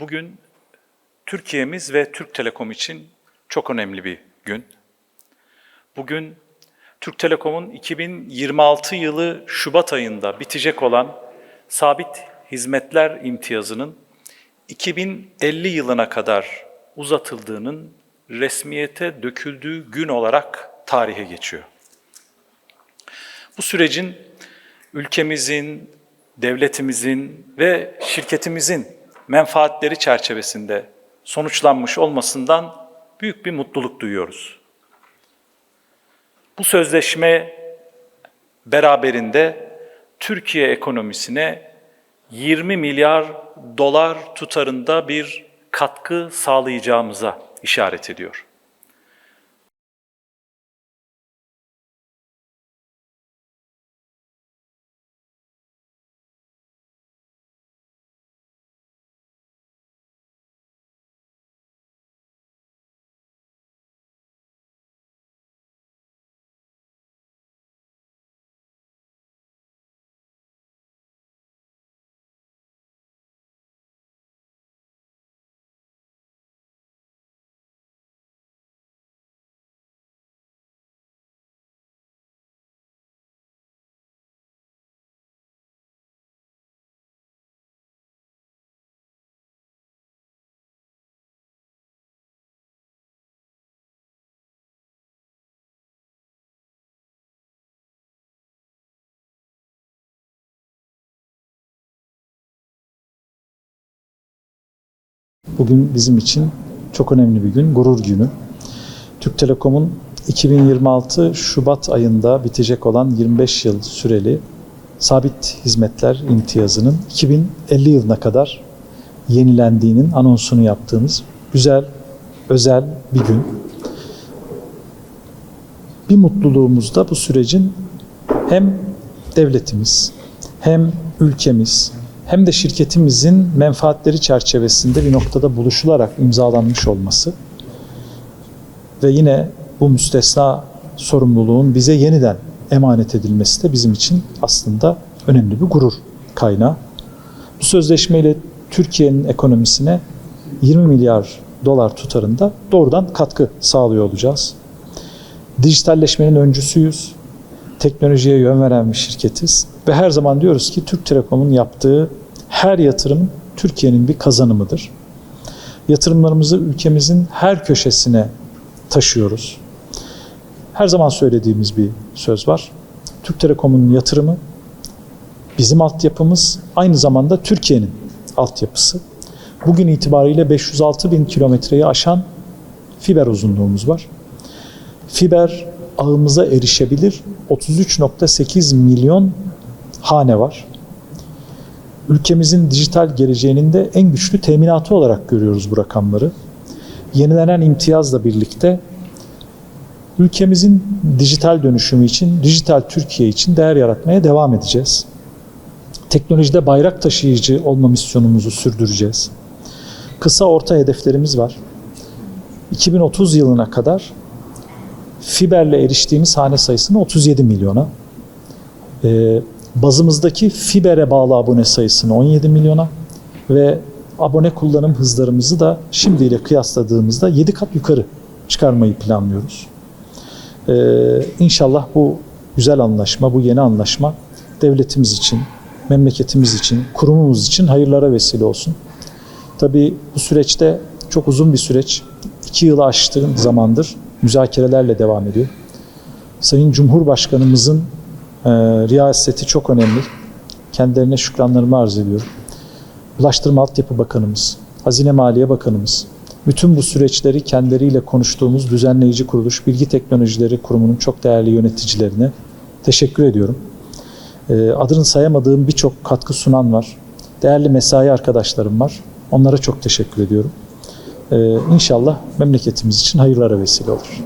Bugün Türkiye'miz ve Türk Telekom için çok önemli bir gün. Bugün Türk Telekom'un 2026 yılı Şubat ayında bitecek olan sabit hizmetler imtiyazının 2050 yılına kadar uzatıldığının resmiyete döküldüğü gün olarak tarihe geçiyor. Bu sürecin ülkemizin, devletimizin ve şirketimizin menfaatleri çerçevesinde sonuçlanmış olmasından büyük bir mutluluk duyuyoruz. Bu sözleşme beraberinde Türkiye ekonomisine 20 milyar dolar tutarında bir katkı sağlayacağımıza işaret ediyor. Bugün bizim için çok önemli bir gün, gurur günü. Türk Telekom'un 2026 Şubat ayında bitecek olan 25 yıl süreli sabit hizmetler imtiyazının 2050 yılına kadar yenilendiğinin anonsunu yaptığımız güzel, özel bir gün. Bir mutluluğumuz da bu sürecin hem devletimiz hem ülkemiz hem de şirketimizin menfaatleri çerçevesinde bir noktada buluşularak imzalanmış olması ve yine bu müstesna sorumluluğun bize yeniden emanet edilmesi de bizim için aslında önemli bir gurur kaynağı. Bu sözleşmeyle Türkiye'nin ekonomisine 20 milyar dolar tutarında doğrudan katkı sağlıyor olacağız. Dijitalleşmenin öncüsüyüz. Teknolojiye yön veren bir şirketiz. Ve her zaman diyoruz ki Türk Telekom'un yaptığı her yatırım Türkiye'nin bir kazanımıdır. Yatırımlarımızı ülkemizin her köşesine taşıyoruz. Her zaman söylediğimiz bir söz var. Türk Telekom'un yatırımı bizim altyapımız aynı zamanda Türkiye'nin altyapısı. Bugün itibariyle 506 bin kilometreyi aşan fiber uzunluğumuz var. Fiber ağımıza erişebilir 33.8 milyon hane var. Ülkemizin dijital geleceğinin de en güçlü teminatı olarak görüyoruz bu rakamları. Yenilenen imtiyazla birlikte ülkemizin dijital dönüşümü için, dijital Türkiye için değer yaratmaya devam edeceğiz. Teknolojide bayrak taşıyıcı olma misyonumuzu sürdüreceğiz. Kısa orta hedeflerimiz var. 2030 yılına kadar fiberle eriştiğimiz hane sayısını 37 milyona, e, bazımızdaki fibere bağlı abone sayısını 17 milyona ve abone kullanım hızlarımızı da şimdiyle kıyasladığımızda 7 kat yukarı çıkarmayı planlıyoruz. Ee, inşallah bu güzel anlaşma, bu yeni anlaşma devletimiz için, memleketimiz için, kurumumuz için hayırlara vesile olsun. Tabii bu süreçte çok uzun bir süreç, iki yılı aştığın zamandır müzakerelerle devam ediyor. Sayın Cumhurbaşkanımızın e, riyaseti çok önemli. Kendilerine şükranlarımı arz ediyorum. Ulaştırma Altyapı Bakanımız, Hazine Maliye Bakanımız, bütün bu süreçleri kendileriyle konuştuğumuz düzenleyici kuruluş Bilgi Teknolojileri Kurumu'nun çok değerli yöneticilerine teşekkür ediyorum. E, adını sayamadığım birçok katkı sunan var. Değerli mesai arkadaşlarım var. Onlara çok teşekkür ediyorum. E, inşallah memleketimiz için hayırlara vesile olur.